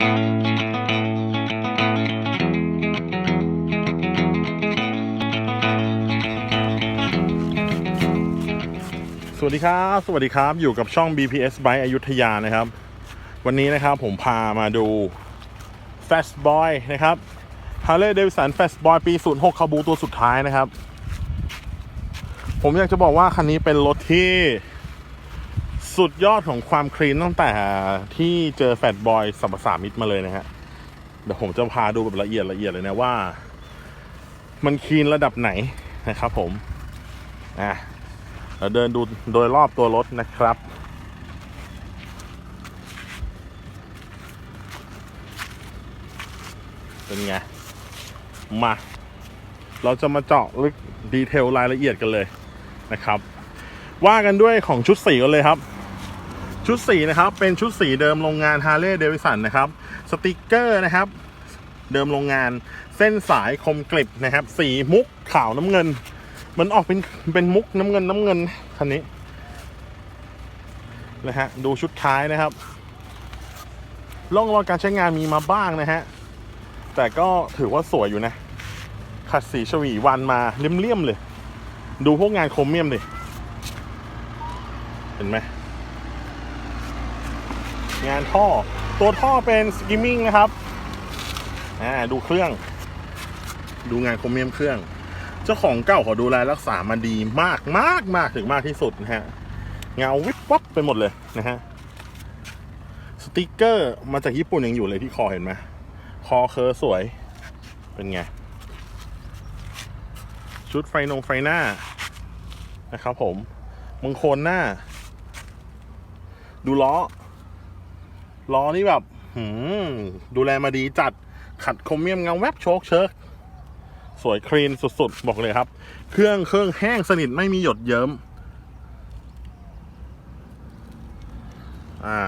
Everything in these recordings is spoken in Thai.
สวัสดีครับ สวัสดีครับ อยู่กับช่อง BPS Bike อยุธยานะครับ วันนี้นะครับผมพามาดู Fast Boy นะครับ Harley Davidson Fast Boy ปี 06คาบูตัวสุดท้ายนะครับ ผมอยากจะบอกว่าคันนี้เป็นรถที่ สุดยอดของความคลีนตั้งแต่ที่เจอ Fat Boy สัมปสามิตรมาเลยนะฮะ เดี๋ยวผมจะพาดูแบบละเอียดละเอียดเลยนะว่า มันคลีนระดับไหนนะครับผม อะเราเดินดูโดยรอบตัวรถนะครับเป็นไง มา เราจะมาเจาะลึกดีเทลรายละเอียดกันเลยนะครับ ว่ากันด้วยของชุดสีกันเลยครับ ชุดสีนะครับเป็นชุดสีเดิมโรงงาน Harley Davidson นะครับสติกเกอร์นะครับ เดิมโรงงานเส้นสายคมกริบนะครับ สีมุกขาวน้ำเงิน มันออกเป็นเป็นมุกน้ำเงินน้ำเงินคันนี้นะฮะดูชุดท้ายนะครับร่องรอยการใช้งานมีมาบ้างนะฮะแต่ก็ถือว่าสวยอยู่นะ ขัดสีฉวีวันมาเลี่ยมๆเลย ดูพวกงานโครเมียมดิเห็นไหม งานท่อ ตัวท่อเป็นสกิมมิ่งนะครับอ่าดูเครื่อง ดูงานโครเมียมเครื่อง เจ้าของเก่าขาดูแลรักษามาดีมากมากมากถึงมากที่สุดนะฮะเงาวิบวับไปหมดเลยนะฮะสติกเกอร์มาจากญี่ปุ่นยังอยู่เลยที่คอเห็นไหมคอเคอร์สวยเป็นไง ชุดไฟนงไฟหน้านะครับผมมังโคนหน้า ดูล้อ ล้อนี่แบบหืมดูแลมาดีจัดขัดครเมียมเงาแวบโชกเชิกสวยคลีนสุด ๆ บอกเลยครับ เครื่องเครื่องแห้งสนิทไม่มีหยดเยิ้ม อ่า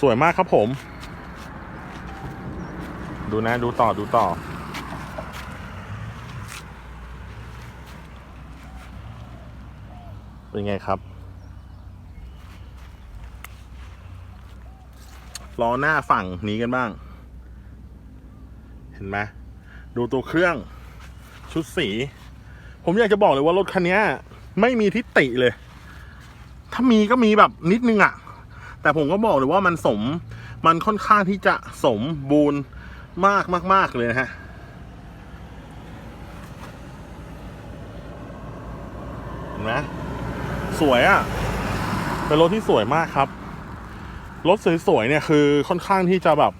สวยมากครับผม ดูนะดูต่อดูต่อ เป็นไงครับ ล้อหน้าฝั่งนี้กันบ้าง เห็นไหมดูตัวเครื่องชุดสี ผมอยากจะบอกเลยว่ารถคันนี้ไม่มีทิฏติเลย ถ้ามีก็มีแบบนิดนึงอะแต่ผมก็บอกเลยว่ามันสมมันค่อนข้างที่จะสมบูรณ์มากมากมากเลยนะฮะเห็นไหมสวยอะเป็นรถที่สวยมากครับ รถสวยๆเนี่ยคือค่อนข้างที่จะแบบ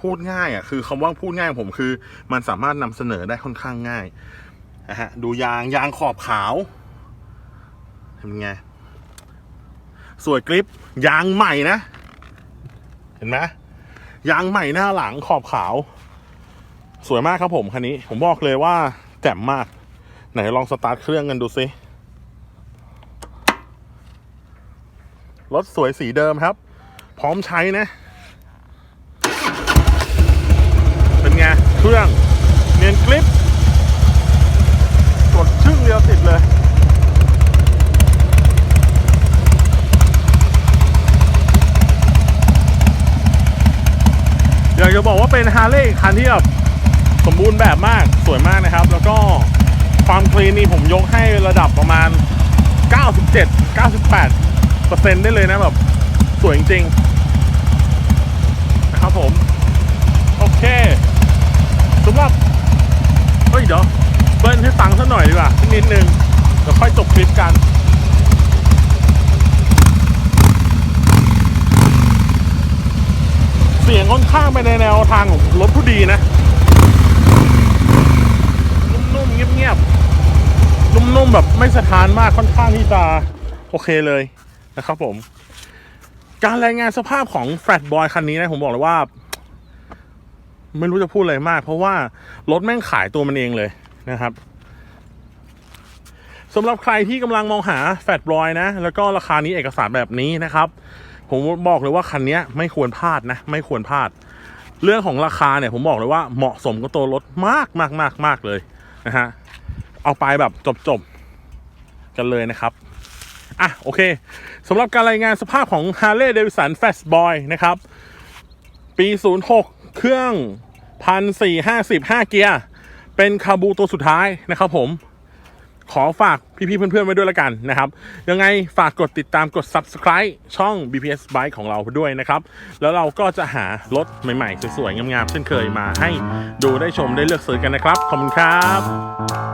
พูดง่ายอะคือคำว่าพูดง่ายของผมคือ มันสามารถนำเสนอได้ค่อนข้างง่ายนะฮะดูยางยางขอบขาวเป็นไงสวยกริปยางใหม่นะ เห็นไหมยางใหม่หน้าหลังขอบขาว สวยมากครับผมคันนี้ ผมบอกเลยว่าแจ่มมาก ไหนลองสตาร์ทเครื่องกันดูซิ รถสวยสีเดิมครับ พร้อมใช้นะ เป็นไง เครื่องเนียนกริปกดชึ่งเดียวติดเลยอยากจะบอกว่าเป็นฮาร์เลย์คันที่แบบสมบูรณ์แบบมากสวยมากนะครับ แล้วก็ความคลีนนี่ผมยกให้ระดับประมาณ 97 98 เปอร์เซ็นต์ได้เลยนะแบบสวยจริงๆนะครับผม โอเคสำหรับเฮ้ยเดี๋ยวเบิ้ลให้ฟังสักหน่อยดีกว่าสักนิดนึงเดี๋ยวค่อยจบคลิปกันเสียงค่อนข้างไปในแนวทางของรถผู้ดีนะ นุ่มๆเงียบๆนุ่มๆแบบไม่สะท้านมากค่อนข้างที่จะโอเคเลย นะครับผม การรายงานสภาพของแฟลตบอยคันนี้นะผมบอกเลยว่า ไม่รู้จะพูดอะไรมาก เพราะว่ารถแม่งขายตัวมันเองเลยนะครับสำหรับใครที่กำลังมองหาแฟตบอยนะ แล้วก็ราคานี้เอกสารแบบนี้นะครับ ผมบอกเลยว่าคันนี้ไม่ควรพลาดนะ ไม่ควรพลาด เรื่องของราคาเนี่ย ผมบอกเลยว่าเหมาะสมกับตัวรถมากมากมากมากเลยนะฮะ เอาไปแบบจบจบๆกันเลยนะครับ อะโอเคสำหรับการรายงานสภาพของ Harley Davidson Fast Boy นะครับ ปี 06 เครื่อง 1455 เกียร์ เป็นคาบูตัวสุดท้ายนะครับผม ขอฝากพี่ๆเพื่อนๆไว้ด้วยละกันนะครับ ยังไงฝากกดติดตามกด subscribe ช่อง BPS Bike ของเราด้วยนะครับ แล้วเราก็จะหารถใหม่ๆ สวยๆ งามๆ เช่นเคยมาให้ดูได้ชมได้เลือกซื้อกันนะครับ ขอบคุณครับ